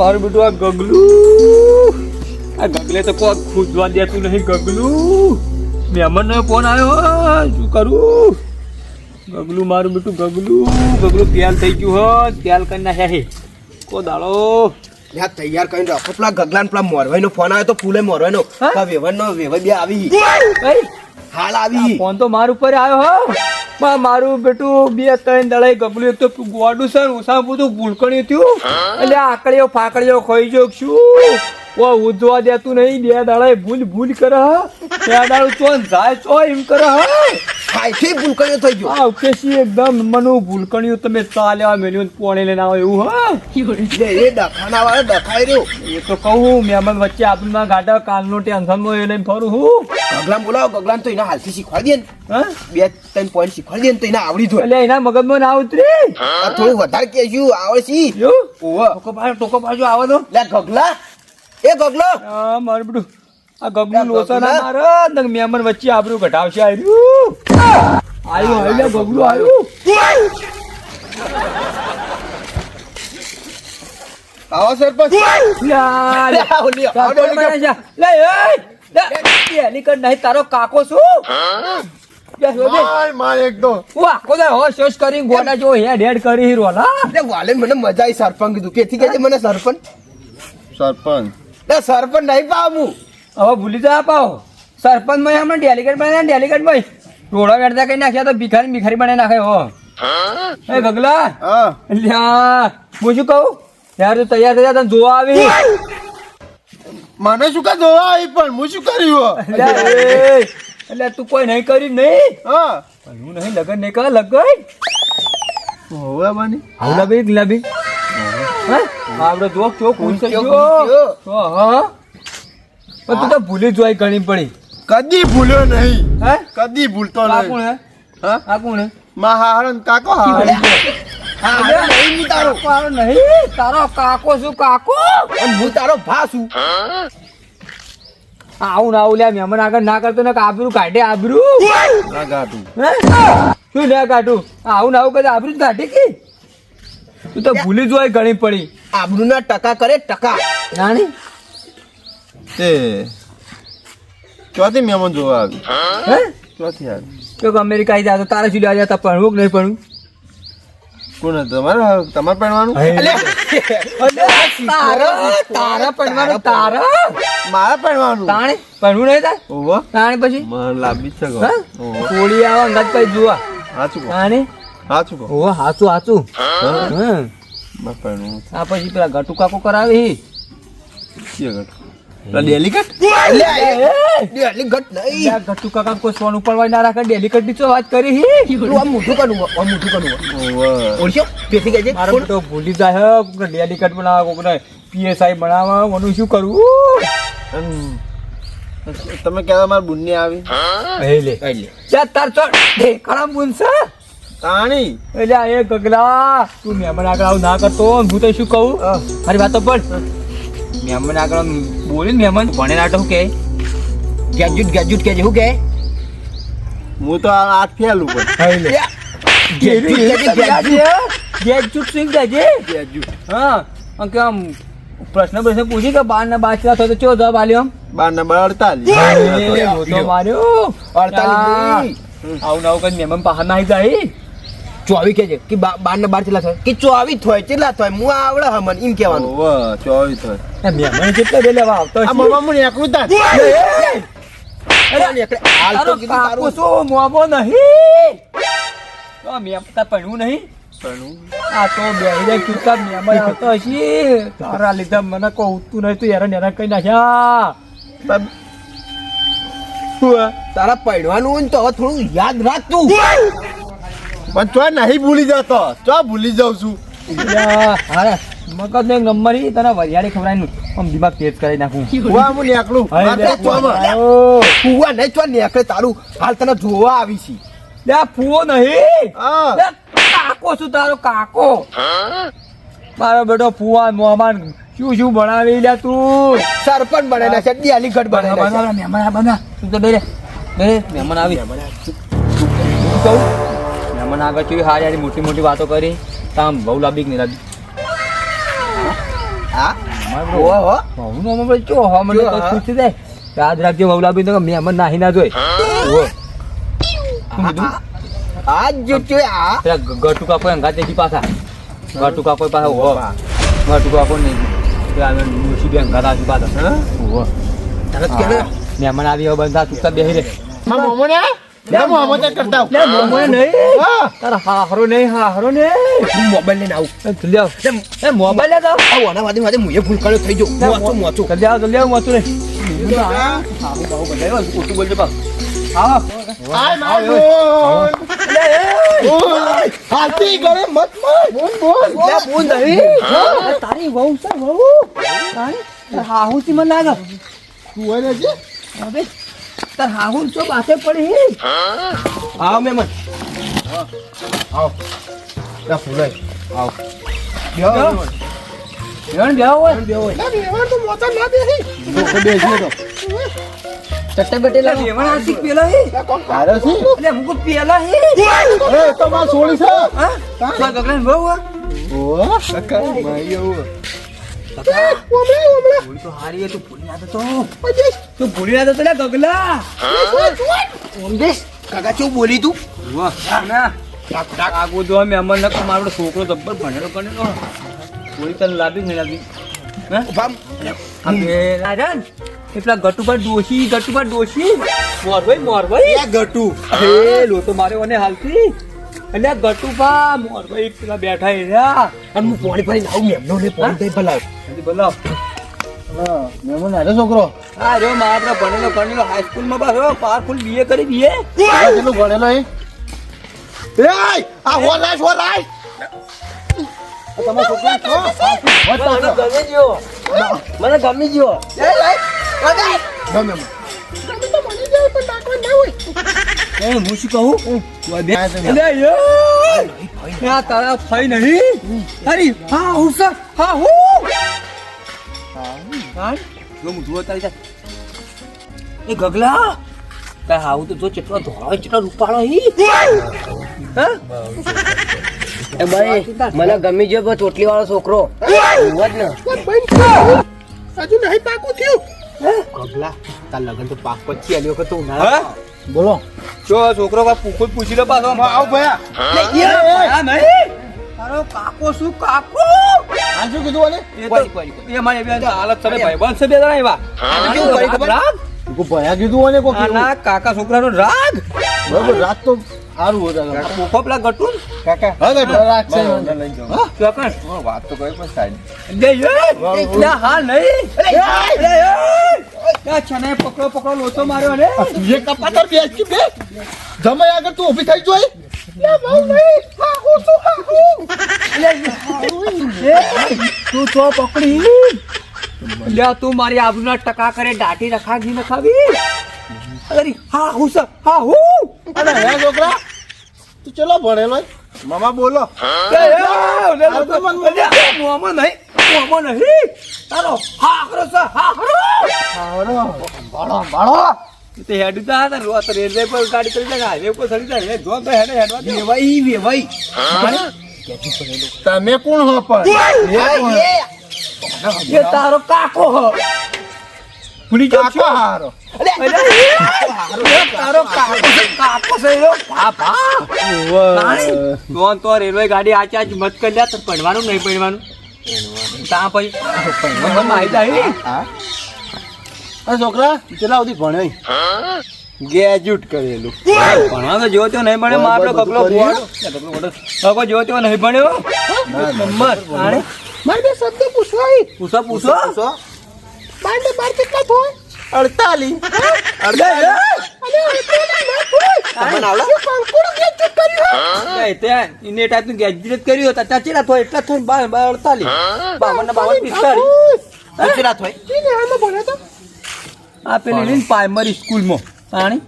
મારું બેટું આ ગગલું. આ ગગલે તો કોઈ ખુદવા દેતું નહીં ગગલું. મહેમાનનો ફોન આવ્યો શું કરું? ગગલું મારું બેટું ગગલું ગગલું તેલ થઈ ગયું હોત તેલ કરી નાખ્યા હે કો દાડો? લ્યા તૈયાર કરીને રાખો. પેલા ગગલાન પેલા મોરવાઈનો ફોન આવ્યો તો ફૂલે મોરવાઈનો. હા? વેવણનો વેવાઈ બે આવી. હાલ આવી. ફોન તો માર ઉપર આવ્યો હો. પણ મારું બેટું બે, ત્રણ દળાઈ ગગલું એક તો ગોડું છે ઓછા બધું ગુલકણી થયું. એટલે આકડીઓ ફાકડીઓ ખાઈ જો શું ઓ, ઉજવા દેતું નહીં, બે દડાઈ ભૂલ ભૂલ કરે, હા. બે દાડું ચોન જાય ચો એમ કરે, હ. ફાઈથી ભૂલકણ્યો થઈ ગયો. આ ઉકેશી એકદમ મનું ભૂલકણ્યું તમે ચા લેવા પોણે લઈને આવો એવું હા? લે, એ ડખાના વાળો ડખાઈ રહ્યો. એ તો કહું મહેમાન વચ્ચે આપણને ગાડા કાલનો ટેન્શન એ લઈને ફરું હું? ગગલાન બોલાવો ગગલાન તો એના હાલથી શીખવાડી દે ને. બે ત્રણ પોઈન્ટ શીખવાડી દે ને તો એને આવડી જોઈએ એટલે એના મગજમાં ના ઉતરી? થોડું વધારે કહેશું એવું? ઓવા ટોકો પાડો ટોકો પાડજો આવે તો. લે ગગલા. એ ગગલો. હા મારું બધું આ ગગનું લોસા ના મારે ને મહેમાન વચ્ચે આબરું ઘટાવશે આવ્યું આવ્યું આવ્યું ગગલું આવ્યું આવો સરપંચ. નહીં તારો કાકો શું? સરપંચ કીધું. કેથી કહેજે મને સરપંચ? સરપંચ. લે સરપંચ નહીં હું હવે ભૂલી જવા પાઓ સરપંચ ભાઈ હમણાં ડેલિગેટ બનાવ્યા ડેલિગેટ ભાઈ. રોડા વેડતા કઈ નાખ્યા તો ભિખારી ભિખારી બનાવી નાખે હો. એ ગગલા. લ્યા હું શું કહું? યાર તું તૈયાર થઈ જા તને જોવા આવી. મને શું કા જોવા આવી પણ હું શું કર્યું એટલે તું કોઈ નહીં કરી નહીં? હા. હું નહીં લગન નહીં કર લગન. હોવે બની. ગુલાબી ગુલાબી હા. આપણે જોક ચો ખુશ થઈ ઊંચો ગયો. ઊંચો. હા. પણ તું તો ભૂલી જોઈ ઘણી પડી. કદી ભૂલ્યો નહીં. હે? કદી ભૂલતો આ કોણ હે? હા? આ કોણ હે? મા હારણ કાકો હારણ હા. નહીં હું તારો. તારો નહીં? તારો કાકો શું કાકો? અને હું તારો ભા છું. આવું ના આવું લ્યા મહેમાન આગળ ના કરતો ને કે કાઢે આબરું. ના શું ના કાઢું? આવું ના આવું કરે આબરૂ જ કાઢે કે? તું તો ભૂલી જોઈ ઘણી પડી. આબરૂના ટકા કરે ટકા. નાની તે ચોથી મહેમાન જોવા આવી હે ચોથી આવી તો અમેરિકા આવી જાય તારે શું લેવા જતા પણ કે નહીં ભણવું કોણ તમારે તમારે પહેરવાનું તારા તારા ભણવાનું તારા મારે પહેરવાનું તાણે પડવું નહીં તાર ઓહો તાણે પછી મને લાંબી છે. હા? કોળી આવા અંગાત પછી જોવા સાચું કહો તાણે કહો ઓહો હાચું હાચું હા? આ પછી પેલા ગટુ કાકો કરાવી છે ઘર. પેલા ડેલિકેટ લે, એ, એટલી નહીં. ગટુ કાકા કોઈ સોનું પડવા ના રાખે. ડેલિકેટની તો વાત કરી હી? તું આમ ઓળખ્યો પેથી મારો કોણ? ભૂલી જાય હે. કોકને ડેલિકેટ બનાવવા કોકને પીએસઆઈ બનાવવા. મને શું કરવું તમે કહેતા મારી બુનની આવી. એ લે. ચાલ તાર ચો. ઢેકાણા બુનસા તાણી. એટલે એ ગગલા. તું મહેમાન આગળ આવું ના કરતો. હું તો શું કહું? મારી વાતો પણ. મહેમાન આગળ આમ મહેમાન ભણે નાટો કે ગેજ્યુટ ગેજ્યુટ કે જેવું કે હું તો આ ફેલું પણ ગેજ્યુટ કહેજે, ગેજ્યુટ. હા અંકે આમ પ્રશ્ન પ્રશ્ન પૂછી કે બાર ના બાચલા થયો તો ચો જવાબ આલ્યો આમ બાર ના બાર અડતાલીસ અડતાલીસ આવું નવું કઈ મહેમાન બહાર ના આવી જાય ચોવીસ છે? કે બાર ને બાર કેટલા થાય? કે ચોવીસ થાય કેટલા થાય? હું આવડે હા મને એમ કહેવાનું. હોય. એ મહેમાન કેટલા બે લેવા આવતો આ મમ્મા મને એકલું હાલ તો કીધું તારું. શું મોમો નહીં? તો મહેમાન ભણવું નહીં. આ તો બેહી જાય મહેમાન આવતો હશે? તારા લીધા મને કહું તું નહીં તું યાર હેરાન કઈ નાખ્યા તારા પડવાનું તો હવે થોડું યાદ રાખ તું. પણ તો નહીં ભૂલી જતો. ચો ભૂલી જાઉં છું. હા મગજ ને નંબર તને વરિયાળી ખવડાવીને આમ દિમાગ તેજ કરી નાખું. કુવા હું ને એકલું હવે મારે લે, તો કુવા નહીં તો નેકળે તારું. હાલ તને જોવા આવી છી. લે ફૂવો નહીં. કાકો શું તારો કાકો. મારો બેટો ફુવા મોહમાન શું શું બનાવી લે તું? સરપંચ બનેલા છે દિયાલીગઢ બનેલા છે. મહેમાન આ બના. તું તો બેરે બેરે મહેમાન આવી. કહું? મહેમાન આગળ ચેવી હારી હારી મોટી મોટી વાતો કરી. તામ બહુ લાંબી કે નહીં લાંબી? હા? હો હું હો મને તો હા. યાદ રાખજો તો મેં મને નાહી ના જોઈ ઓહો. આ જો છે આ. ગટુ કાકો એમ ગાતે પાછા. ગટુ કાકો ગટુ કાકો નહીં. ડોશી બેન ગાતા પાછા તરત કે મહેમાન આવી હવે બંધા ચૂપચાપ બેહી રે. ને? તે કરતા હું. નહીં. હા. તારા હાહરો નહીં હાહરો નહીં. હું મોબાઈલ લઈને આવું. આવ એ મોબાઈલ લે જાવ આ ઓના વાદે વાદે મુએ ભૂલ કર્યો થઈ જો મોચું મોચું જલ્દી આવ જલ્દી આવ મોતું નહીં. ઓછું બોલજો બા આવો આય માર બોલ. બોલ. હાલતી કરે મત બોલ બોલ બોલ. લે બોલ. નહીં. તારી વહુ છે વહુ. તારી? તાર હાહુ થી મને લાગે. તું હોય છે હવે તાર હાહુ ચો બાસે પડી આવ મેમન. ના ફૂલાય. આવ. બેન બેહો. હોય. ના બેવાણ તો મોતા ના બેહી. તો બેસી તો ચટ્ટે બટે બેવણ આશિક પેલા હે. કોણ કારો છે એટલે મુકુ પેલા હે. એ તો માં સોળી છે. હા? તો ગગન બહુ ઓ કાકા માઈ આવો ભૂલ તો હારી તું ભૂલી ના તો તું ભૂલી ના તો ગગલા. ઓમદેશ કાકા બોલી ના મારો છોકરો જબ્બર ભણેલો કરેલો કોઈ તને લાગી નહીં અમે રાજન એ પેલા ગટુભા ડોશી ગટુભા ડોશી? મોરભાઈ મોરભાઈ. એ ગટુ? એ લોટો માર્યો અને હાલતી એટલે આ ગટુભા મોરભાઈ પેલા બેઠા એ રહ્યા. અને હું પાણી ભરીને લાવું એમનો ને પાણી ભલાવ. હજી બોલો હા મેમન આરે છોકરો. આ જો મારા ભણેલો ભણેલો હાઈસ્કૂલમાં પાછો પાવરફુલ બીએ કરી બીએ કેટલું ભણેલો એ? એય આ હો હો છોકરો છો મને ગમી ગયો મને ગમી ગયો ગમે એમ. એ હું શું કહું. એટલે યો તારા ફઈ નહીં. અરે હા હું સર હા હું. હા જો હું જુઓ તારી. એ ગગલા તાર હાવું તો જો ચેટલો ધોળો ચેટલો રૂપાળો હી હા? એ ભાઈ મને ગમી ગયો ચોટલી વાળો છોકરો. જ ને. હજુ નહીં પાકું થયું. ગગલા તાર લગન તો પાક પછી આલ્યો વખત તો ઉનાળા. બોલો. જો છોકરો કા પૂછો પૂછી લો પાછો. આવ ભયા નહીં. તારો કાકો શું કાકો? આ શું કીધું અને એ તો એ મારી બે હાલત તમે ભાઈબંધ છે બે જણા એવા. કેવું કરી ખબર? રાગ? તું ભયા કીધું અને કો ના કાકા છોકરાનો રાગ? બરાબર રાત તો સારું હોય મોખો પેલા ગટુન? કાકા. હા કાકા રાત છે. હા ચોકન વાત તો કઈ પણ સારી. લે એ એટલે હા નહીં. અરે એ! છને પકડો પકડો લોચો માર્યો ને. જે એ કપાતર બેસ કે બે. જમાઈ આગળ તું ઊભી થઈ જોઈ. લે બહુ નહીં હા હું શું હા હું એ, તું તો પકડી. લે તું મારી આબરૂના ટકા કરે દાટી રખાગી નખાવી. અરે હા હું સર હા હું અરે હે છોકરા. તું ચલો ભણેલો મામા બોલો. મોંમાં નહીં મોમો નહીં. તારો હા કરો સર હા કરો. બાળો ભાળો તે હેડ તા હતા રો રેલવે પર ગાડી કરી જાય હાઈવે પર ચડી જાય જો તો હેડે હેડવા દે. વેવાઈ વેવાઈ તમે કોણ હો પણ? એ. તારો કાકો હ. ભૂલી હારો. કાકો છે રાણી, તો રેલવે ગાડી આચે આચ મત કરી લ્યા તો ભણવાનું નહીં પડવાનું ત્યાં પછી ભણવામાં આવી જાય હા અરે છોકરા કેટલા સુધી ભણે ગ્રેજ્યુએટ કરેલું. ભણવા તો જોતો નહીં ભણે મારો કપલો કર્યું? ભોળો હવે જો તો નહીં ભણ્યો? નંબર રાણી, મારે બે શબ્દ પૂછવા પૂછો પૂછો. બાર ને બાર કેટલા થાય? બાર અડતાલીસ. બાવન ને બાવન થાય? આ પેલી રહી પ્રાઇમરી સ્કૂલમાં પાણી?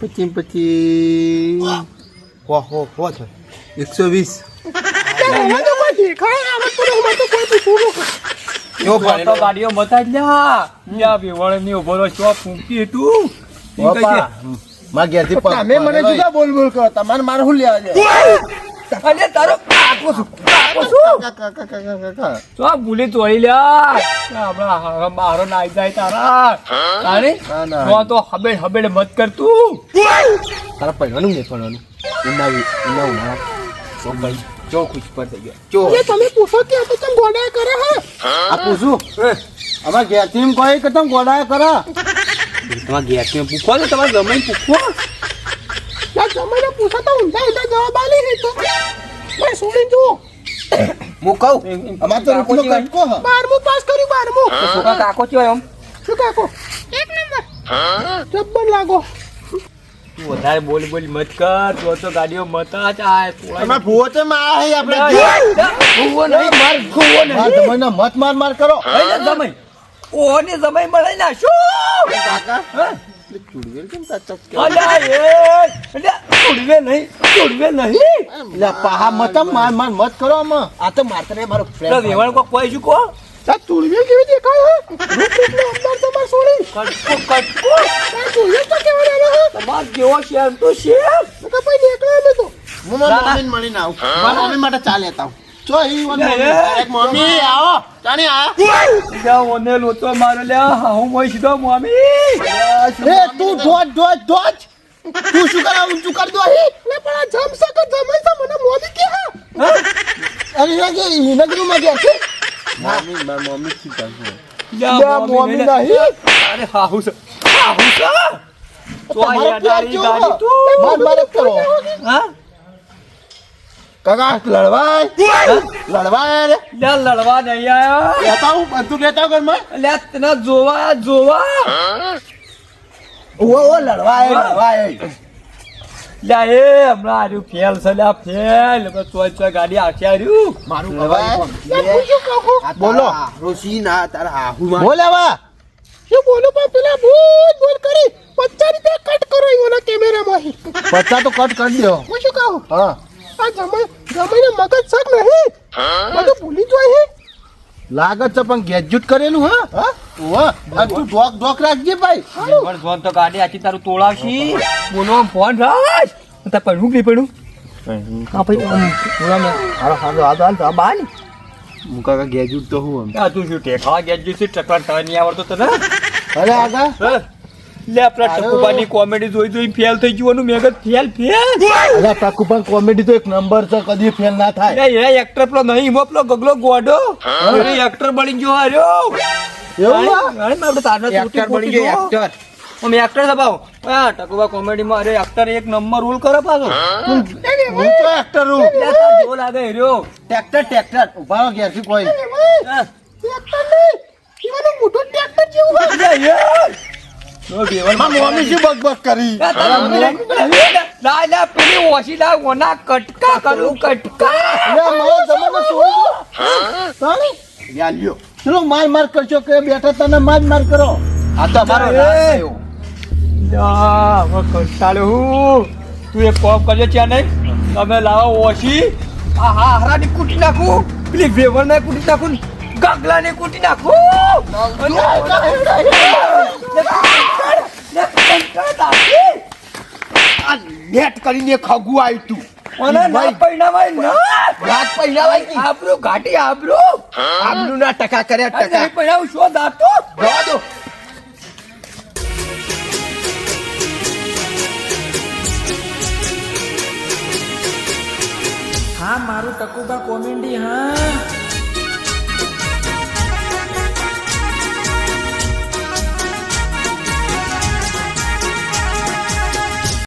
પચીસ પચીસ હો. હો હો છે. એકસો વીસ. ગાડીઓ મતા જ લ્યા લ્યા બેવળની ઊભો રહ્યો છો ફૂંકી તું? માં ઘેરથી તમે મને જુદા બોલ બોલ કરો તમારે મારે શું લેવા છે અને તારો કાકો છું તો આ ભૂલી તોડી લ્યા હમણાં બારો નાઈ જાય તારા. તારે? ના, ના. તો તો હબેડ હબેડ મત કર તું. તારા પડવાનું નહીં પડવાનું ઉનાવી ઉના ઉના તો ભાઈ ચો ખુશ પર થઈ ગયા. ચો. એ તમે પૂછો કે આ તમ ગોડા કરે હે? આ પૂછું? અમાર ઘેરથી કોઈ કે તમ ગોડા કરે? તમાર ઘેરથી પૂછો ને તમારે ગમે પૂછો. યા જમાઈને પૂછો તો ઊંધા ઊંધા જવાબ આલી હે તો. મેં છોડી જો હું કહું? અમાર તો રૂપનો કટકો હ. બારમું પાસ કર્યું બારમું. છોકરા કાકો છે એમ? શું કાકો એક નંબર. જબ્બર લાગો. તું વધારે બોલ બોલ મત કર. તો તો ગાડીઓ મત ચાય આ તમે ભૂવો તો માં હે આપણે. ભૂવો? નહીં માર ભૂવો નહીં. માર ના મત માર માર કરો. ઓને જમાઈ મળે ના. શું? કાકા? હા? ચુડવેલ કેમ તાચક કે અલ્યા એ નહીં છોડવે નહીં. લે પાહા મત માર. માર મત કરો આમાં. આ તો મારતા મારો તો ફ્રેન્ડ વેવાણ કો કોઈ શું કો તા તુળવે કેવી દેખાય હે? કેટલો અંદર તમાર સોળી. કટકો કટકો. તા ચુડવેલ તો કેવા આવે હે? તમાર કેવો શેર તો શેમ નકા પછી નીકળે મે તો હું મારા ના. મમ્મીને મળીને આવું. મારા મમ્મી માટે ચા લેતા આવું. ચો ઈ મમ્મી લે. આવો. ચાણી આ. લ્યા ઓને લોચો મારો લ્યા હું મોય સીધો મામી એ તું ધોજ ધોજ ધોજ તું શું કરા ઊંચું કર દો હી. લે પણ આ જમશે કે જમાઈ છે? મને મોદી કે હા. અરે એ કે ઈને માં ગયા છે? મમ્મી માર મમ્મી થી કહે લ્યા મમ્મી નહીં. અરે હાહુ છે. હાહુ છે? તો આ તમારો પ્યાર ગાડી તું. માર માર કરો. હા? કાકા લડવાય? લડવાય રે લ્યા લડવા નહીં આયો. લેતા હું? બધું લેતા ઘરમાં? લ્યા તને જોવા જોવા. ઓ ઓ લડવાય લડવાય. લ્યા એ હમણાં આર્યું ફેલ છે લ્યા ફેલ. ચોય ચોય ગાડી આખી આર્યું મારું લડવાય? બોલો. રોશી ના તારા હાહુ માં બોલ આવા શું બોલું પણ પેલા બોલ બોલ કરી. પચાસ રૂપિયા કટ કરો એના કેમેરામાં. પચાસ તો કટ કરી દો હું શું કહું? હા. આ જમાઈ જમાઈને મગજ શક નહીં. બધું ભૂલી જોઈ હે. લાગત છે પણ ગેજ્યુટ કરેલું હા? હા? આ તું ડોક ડોક રાખજે ભાઈ. પણ ફોન તો ગાડી આખી તારું તોડાવશી બોલો ફોન રાખ. તાર પડવું કે પડું હા ભાઈ થોડા મેં હારો હારો હાલ હાલ તો બાન. હું કાકા ગેજ્યુટ તો હું આ તું શું ટેકા ગેજ્યુટ છે? ટકરા થવા નહીં આવડતો તને અરે આગા. હા? લે આપણા ટકુબાની કોમેડી જોઈ જોઈ ફેલ થઈ ગયું મેગત ફેલ ફેલ અરે ટકુબાન કોમેડી તો એક નંબર છે કદી ફેલ ના થાય. લે એ એક્ટર પેલો નહીં મો પેલો ગગલો ગોડો. અરે એક્ટર બની ગયો આર્યો એવું? અરે આપણે તારને એક્ટર બની ગયો. એક્ટર અમે એક્ટર દબાવ આ ટકુબા કોમેડીમાં અરે એક્ટર એક નંબર રોલ કરે પાછો. હું? તો એક્ટર રૂલ જો લાગે હેર્યો. ટ્રેક્ટર ટ્રેક્ટર ઊભા ઘેરથી કોઈ. હા. ટ્રેક્ટર નહીં. મોટું ટ્રેક્ટર જેવું મમ્મી શું બક બક કરી પેલી ઓછી લા ઓના કટકા કરું કટકા મારો માર માર કરશો કે બેઠા તને માર માર કરો આ તો અમારો કંટાળ્યો હું તું એક કોપ કરજો ત્યાં નહીં તમે લાવો ઓછી આ હા હરાની કૂટી નાખું પેલી વેવર ને કૂટી નાખું ગગલા ને કૂટી નાખો. નેટ કરીને ખગુ આવ્યું તું. અને ના પૈણાવાય ના. રાત પહેરાવાય કી આબરૂ ઘાટી આબરૂ. આમનું ના ટકા કર્યા ટકા. નહીં પૈણાવું શું દાતો? દો હા મારું ટકુબા કોમેડી હા.